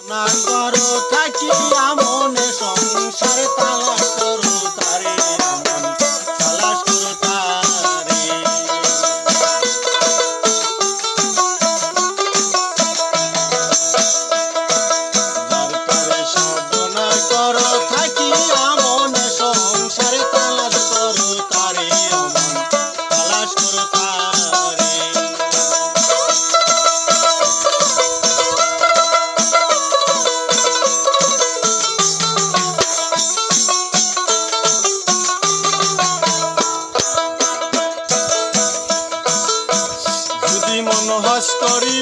না করো থাকি আমনে সংসারে তালাশ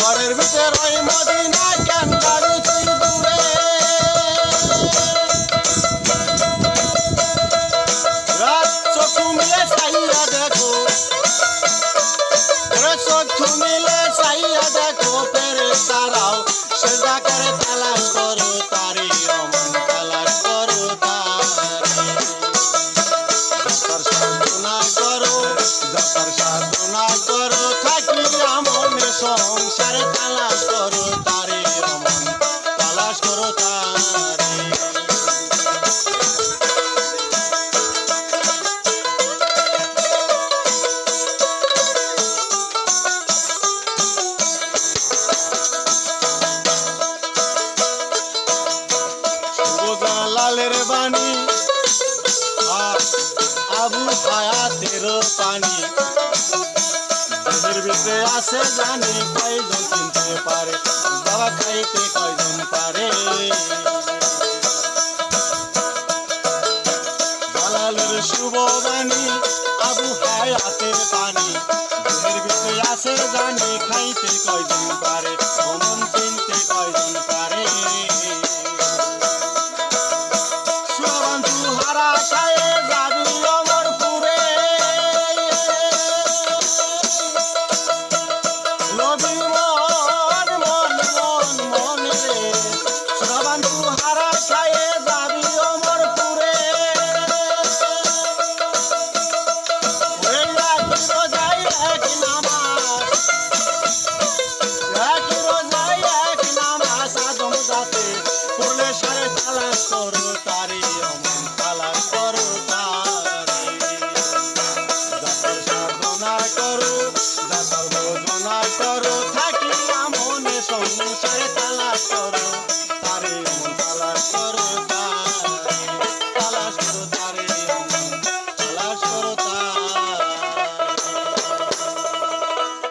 ঘরের ভিতরে ওই মদিনা কেন যাবি তুই দূরে? রাত চোখ মিলে চাইয়া দেখো। তারাও সেজা সংসারে তালাশ করো তারি তালাশ করো তারি। লালের বাণী আবু হায়াতের পানি দেহের ভিতরে আছে জানি কয়জন চিনতে পারে, বাবা খাইতে কয়জন পারে। দালালের শুভ বাণী, আবু হায়াতের পানি দেহের ভিতরে আছে জানি খাইতে কয়জন করো থাকি আমনে সংসারে তালাশ করো। তারে অমন তালাশ করো